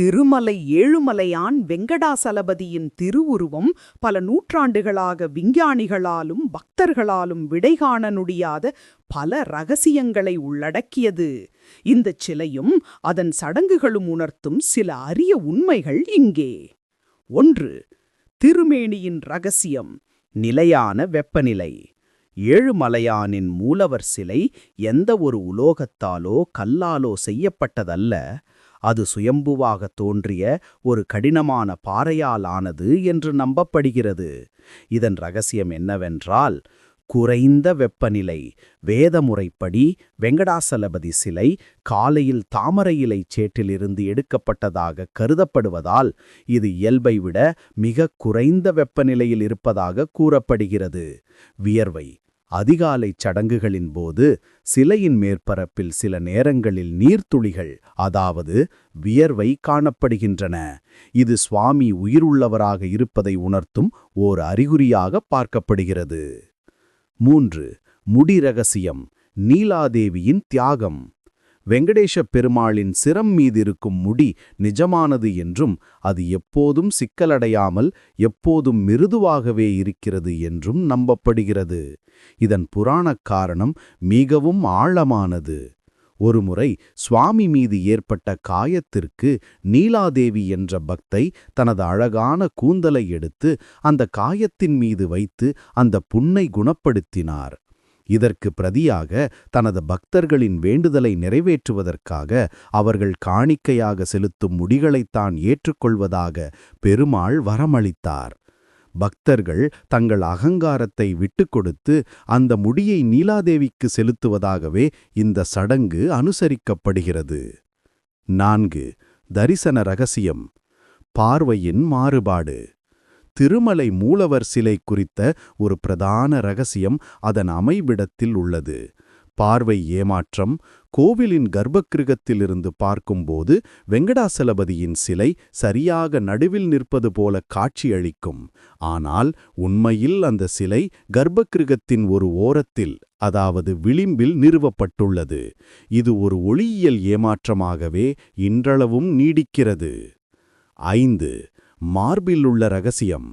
திருமலை ஏழுமலையான் வெங்கடாசலபதியின் திருவுருவம் பல நூற்றாண்டுகளாக விஞ்ஞானிகளாலும் பக்தர்களாலும் விடை காண முடியாத பல ரகசியங்களை உள்ளடக்கியது. இந்தச் சிலையும் அதன் சடங்குகளும் உணர்த்தும் சில அரிய உண்மைகள் இங்கே. ஒன்று திருமேனியின் ரகசியம் நிலையான வெப்பநிலை. ஏழுமலையானின் மூலவர் சிலை எந்த ஒரு உலோகத்தாலோ கல்லாலோ செய்யப்பட்டதல்ல. அது சுயம்புவாக தோன்றிய ஒரு கடினமான பாறையால் ஆனது என்று நம்பப்படுகிறது. இதன் ரகசியம் என்னவென்றால் குறைந்த வெப்பநிலை வேதமுறைப்படி வெங்கடாசலபதி சிலை காலையில் தாமரை இலை சேற்றிலிருந்து எடுக்கப்பட்டதாக கருதப்படுவதால் இது இயல்பை விட மிக குறைந்த வெப்பநிலையில் இருப்பதாக கூறப்படுகிறது. வியர்வை அதிகாலைச் சடங்குகளின் போது சிலையின் மேற்பரப்பில் சில நேரங்களில் நீர்த்துளிகள் அதாவது வியர்வை காணப்படுகின்றன. இது சுவாமி உயிருள்ளவராக இருப்பதை உணர்த்தும் ஓர் அறிகுறியாக பார்க்கப்படுகிறது. மூன்று முடி ரகசியம் நீலாதேவியின் தியாகம். வெங்கடேஷ பெருமாளின் சிரம் மீதிருக்கும் முடி நிஜமானது என்றும் அது எப்போதும் சிக்கலடையாமல் எப்போதும் மிருதுவாகவே இருக்கிறது என்றும் நம்பப்படுகிறது. இதன் புராணக் காரணம் மிகவும் ஆழமானது. ஒருமுறை சுவாமி மீது ஏற்பட்ட காயத்திற்கு நீலாதேவி என்ற பக்தை தனது அழகான கூந்தலை எடுத்து அந்த காயத்தின் மீது வைத்து அந்த புண்ணை குணப்படுத்தினார். இதற்கு பிரதியாக தனது பக்தர்களின் வேண்டுதலை நிறைவேற்றுவதற்காக அவர்கள் காணிக்கையாக செலுத்தும் முடிகளைத்தான் ஏற்றுக்கொள்வதாக பெருமாள் வரமளித்தார். பக்தர்கள் தங்கள் அகங்காரத்தை விட்டுக் கொடுத்து அந்த முடியை நீலாதேவிக்கு செலுத்துவதாகவே இந்த சடங்கு அனுசரிக்கப்படுகிறது. நான்கு தரிசன ரகசியம். பார்வையின் மாறுபாடு. திருமலை மூலவர் சிலை குறித்த ஒரு பிரதான ரகசியம் அதன் அமைவிடத்தில் உள்ளது. பார்வை ஏமாற்றம் கோவிலின் கர்ப்பக்கிருகத்திலிருந்து பார்க்கும்போது வெங்கடாசலபதியின் சிலை சரியாக நடுவில் நிற்பது போல காட்சியளிக்கும். ஆனால் உண்மையில் அந்த சிலை கர்ப்பக்கிருகத்தின் ஒரு ஓரத்தில் அதாவது விளிம்பில் நிறுவப்பட்டுள்ளது. இது ஒரு ஒளியியல் ஏமாற்றமாகவே இன்றளவும் நீடிக்கிறது. ஐந்து மார்பில் உள்ள ரகசியம்.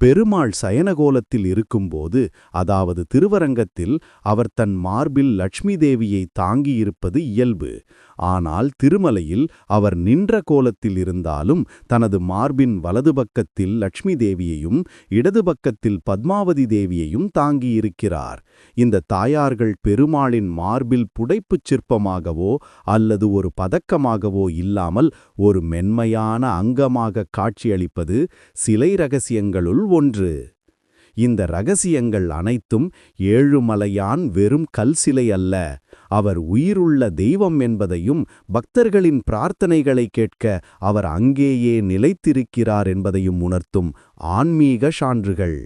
பெருமாள் சயனகோலத்தில் இருக்கும்போது அதாவது திருவரங்கத்தில் அவர் தன் மார்பில் லட்சுமி தேவியை தாங்கியிருப்பது இயல்பு. ஆனால் திருமலையில் அவர் நின்ற கோலத்தில் இருந்தாலும் தனது மார்பின் வலது பக்கத்தில் லட்சுமி தேவியையும் இடது பக்கத்தில் பத்மாவதி தேவியையும் தாங்கியிருக்கிறார். இந்த தாயார்கள் பெருமாளின் மார்பில் புடைப்புச் சிற்பமாகவோ அல்லது ஒரு பதக்கமாகவோ இல்லாமல் ஒரு மென்மையான அங்கமாக காட்சியளிப்பது சிலை ரகசியங்களுள் ஒன்று. இந்த ரகசியங்கள் அனைத்தும் ஏழுமலையான் வெறும் கல் சிலை அல்ல. அவர் உயிருள்ள தெய்வம் என்பதையும் பக்தர்களின் பிரார்த்தனைகளை கேட்க அவர் அங்கேயே நிலைத்திருக்கிறார் என்பதையும் உணர்த்தும் ஆன்மீக சான்றுகள்.